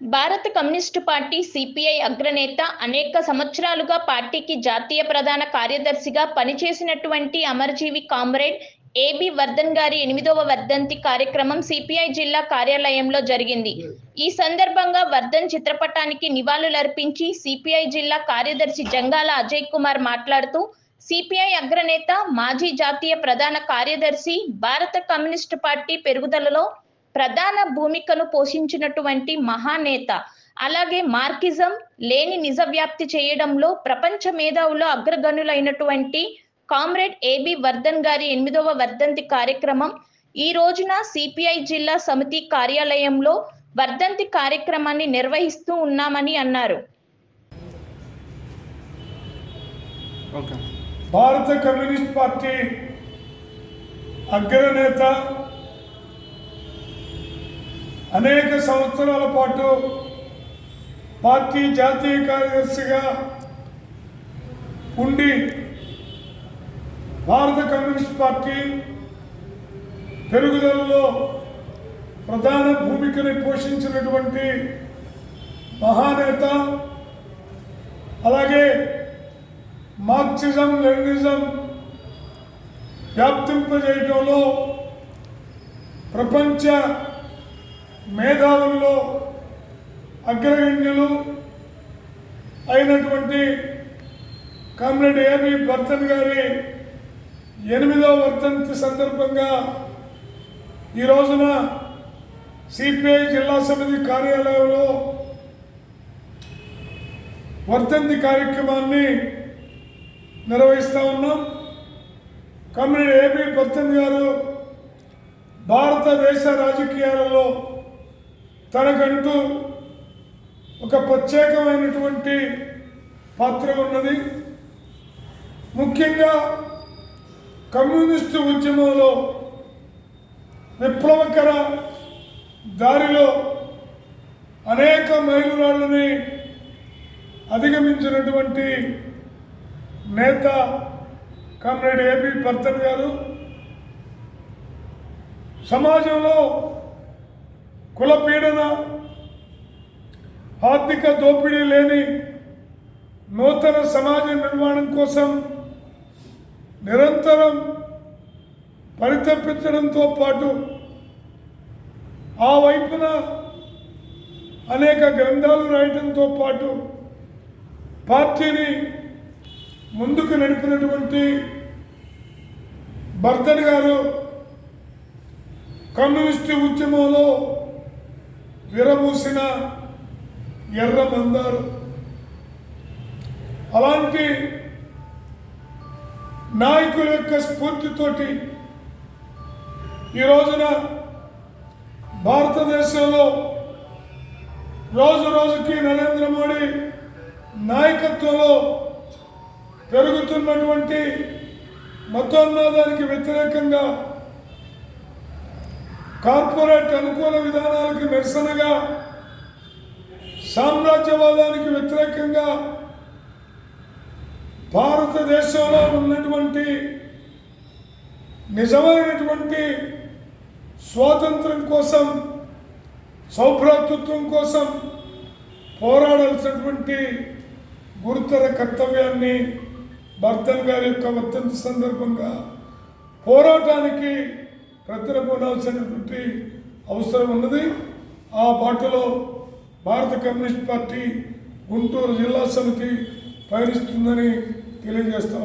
భారత communist party CPI అగ్రనేత అనేక సంవత్సరాలుగా పార్టీకి జాతీయ ప్రధాన కార్యదర్శిగా పనిచేసినటువంటి అమరజీవి కామ్రేడ్ ఏబి వర్ధన్ గారి ఎనిమిదవ వర్ధంతి కార్యక్రమం సిపిఐ జిల్లా కార్యాలయంలో జరిగింది. ఈ సందర్భంగా వర్ధన్ చిత్రపటానికి నివాళులర్పించి సిపిఐ జిల్లా కార్యదర్శి జంగాల అజయ్ కుమార్ మాట్లాడుతూ సిపిఐ అగ్రనేత మాజీ జాతీయ ప్రధాన కార్యదర్శి భారత కమ్యూనిస్టు పార్టీ పెరుగుదలలో ప్రధాన భూమికను పోషించినటువంటి మహానేత. అలాగే మార్కిజం లేని నిజ వ్యాప్తి చేయడంలో ప్రపంచ మేధావులో అగ్రగణులైనటువంటి కామ్రేడ్ ఏబి వర్ధన్ గారి ఎనిమిదవ వర్ధంతి కార్యక్రమం. ఈ రోజున సిపిఐ జిల్లా సమితి కార్యాలయంలో వర్ధంతి కార్యక్రమాన్ని నిర్వహిస్తూ ఉన్నామని అన్నారు. భారత కమ్యూనిస్ట్ పార్టీ అగ్రనేత అనేక సంవత్సరాల పాటు పార్టీ జాతీయ కార్యదర్శిగా ఉండి భారత కమ్యూనిస్ట్ పార్టీ పెరుగుదలలో ప్రధాన భూమికని పోషించినటువంటి మహానేత అలాగే మార్క్సిజం లెనిజం వ్యాప్తింపజేయడంలో ప్రపంచ మేధావుల్లో అగ్రగణ్యులు అయినటువంటి కామ్రేడ్ ఏబి భర్తన్ గారి ఎనిమిదవ వర్ధంతి సందర్భంగా ఈ రోజున సిపిఐ జిల్లా సమితి కార్యాలయంలో వర్ధంతి కార్యక్రమాన్ని నిర్వహిస్తూ ఉన్నాం. కమ్రేడ్ ఏబి భర్తన్ గారు భారతదేశ రాజకీయాలలో తనకంటూ ఒక ప్రత్యేకమైనటువంటి పాత్ర ఉన్నది. ముఖ్యంగా కమ్యూనిస్టు ఉద్యమంలో విప్లవకర దారిలో అనేక మైలురాళ్ళని అధిగమించినటువంటి నేత కామ్రేడ్ ఏపీ భర్తన్ గారు. సమాజంలో కులపీడన ఆర్థిక దోపిడీ లేని నూతన సమాజ నిర్మాణం కోసం నిరంతరం పరితపించడంతో పాటు ఆ వైపున అనేక గ్రంథాలు రాయడంతో పాటు పార్టీని ముందుకు నడిపినటువంటి బర్దన్ గారు కమ్యూనిస్టు ఉద్యమంలో విరబూసిన ఎర్ర మందారు. అలాంటి నాయకుల యొక్క స్ఫూర్తితోటి ఈ రోజున భారతదేశంలో రోజు రోజుకి నరేంద్ర మోడీ నాయకత్వంలో పెరుగుతున్నటువంటి మతోన్మాదానికి వ్యతిరేకంగా కార్పొరేట్ అనుకూల విధానాలకు నిరసనగా సామ్రాజ్యవాదానికి వ్యతిరేకంగా భారతదేశంలో ఉన్నటువంటి నిజమైనటువంటి స్వాతంత్రం కోసం సౌభ్రాతృత్వం కోసం పోరాడాల్సినటువంటి గురుతర కర్తవ్యాన్ని భర్తన్ గారి యొక్క వర్తంతి సందర్భంగా పోరాటానికి ప్రతిరపోనాల్సినటువంటి అవసరం ఉన్నది. ఆ బాటలో భారత కమ్యూనిస్ట్ పార్టీ గుంటూరు జిల్లా సమితి పయనిస్తుందని తెలియజేస్తాం